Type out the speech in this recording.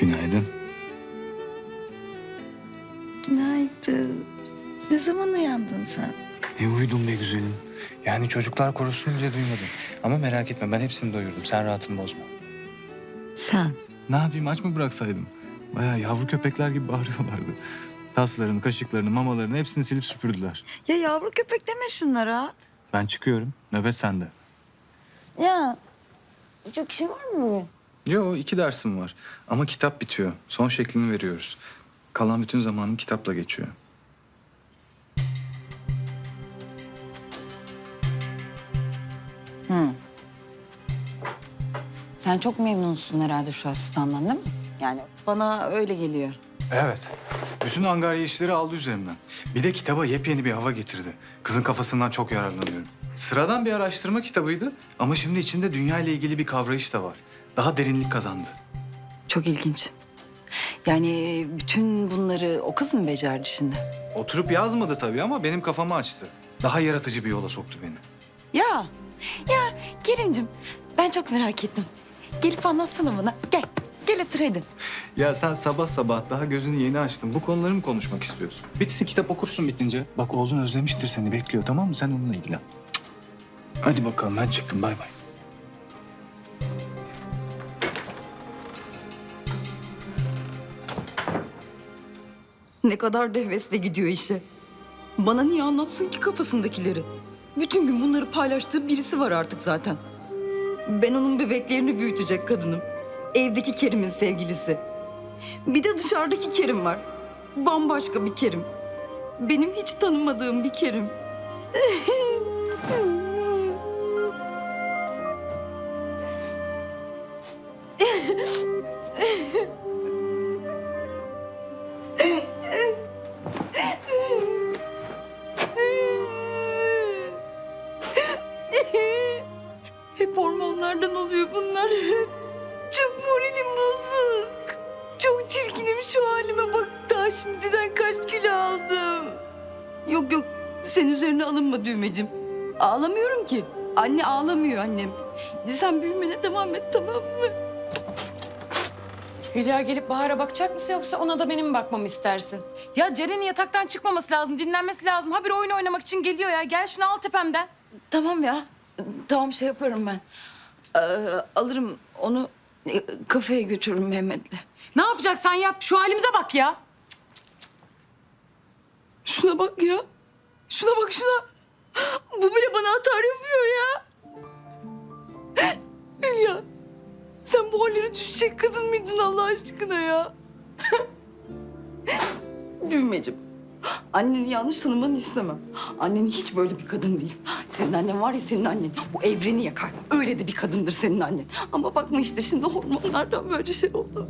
Günaydın. Günaydın. Ne zaman uyandın sen? E uyudum be güzelim. Yani çocuklar korusunu bile duymadım. Ama merak etme ben hepsini doyurdum. Sen rahatını bozma. Sen. Ne yapayım aç mı bıraksaydım? Bayağı yavru köpekler gibi bağırıyorlardı. Taslarını, kaşıklarını, mamalarını hepsini silip süpürdüler. Ya yavru köpek deme şunlara. Ben çıkıyorum. Nöbet sende. Ya çok işin var mı bugün? Yo iki dersim var. Ama kitap bitiyor. Son şeklini veriyoruz. Kalan bütün zamanım kitapla geçiyor. Sen çok memnunsun herhalde şu asistandan değil mi? Yani bana öyle geliyor. Evet. Bütün angarya işleri aldı üzerimden. Bir de kitaba yepyeni bir hava getirdi. Kızın kafasından çok yararlanıyorum. Sıradan bir araştırma kitabıydı ama şimdi içinde dünya ile ilgili bir kavrayış da var. Daha derinlik kazandı. Çok ilginç. Yani bütün bunları o kız mı becerdi şimdi? Oturup yazmadı tabii ama benim kafamı açtı. Daha yaratıcı bir yola soktu beni. Ya, ya Kerimcim ben çok merak ettim. Gelip anlatsana bana. Gel, gel otur hadi. Ya sen sabah sabah daha gözünü yeni açtın. Bu konuları mı konuşmak istiyorsun? Bitsin kitap okursun bitince. Bak oğlun özlemiştir seni bekliyor tamam mı? Sen onunla ilgilen. Hadi bakalım ben çıktım bay bay. Ne kadar da gidiyor işe. Bana niye anlatsın ki kafasındakileri? Bütün gün bunları paylaştığı birisi var artık zaten. Ben onun bebeklerini büyütecek kadınım. Evdeki Kerim'in sevgilisi. Bir de dışarıdaki Kerim var. Bambaşka bir Kerim. Benim hiç tanımadığım bir Kerim. Hep hormonlardan oluyor bunlar. Çok moralim bozuk. Çok çirkinim şu halime bak. Daha şimdiden kaç kilo aldım. Yok yok sen üzerine alınma düğmecim. Ağlamıyorum ki. Anne ağlamıyor annem. Sen büyümene devam et tamam mı? Hülya gelip Bahar'a bakacak mısın yoksa ona da benim mi bakmamı istersin? Ya Ceren'in yataktan çıkmaması lazım, dinlenmesi lazım. Ha bir oyun oynamak için geliyor ya. Gel şunu al tepemden. Tamam ya. Tamam şey yaparım ben. Ee, alırım onu e, kafeye götürürüm Mehmet'le. Ne yapacaksan yap. Şu halimize bak ya. Şuna bak ya. Şuna bak şuna. Bu bile bana atar yapıyor ya. Hülya. Sen bu hallere düşecek kadın mıydın Allah aşkına ya? Düğmeciğim. Anneni yanlış tanımanı istemem. Annen hiç böyle bir kadın değil. Senin annen var ya senin annen bu evreni yakar. Öyle de bir kadındır senin annen. Ama bakma işte şimdi hormonlardan böyle şey oldu.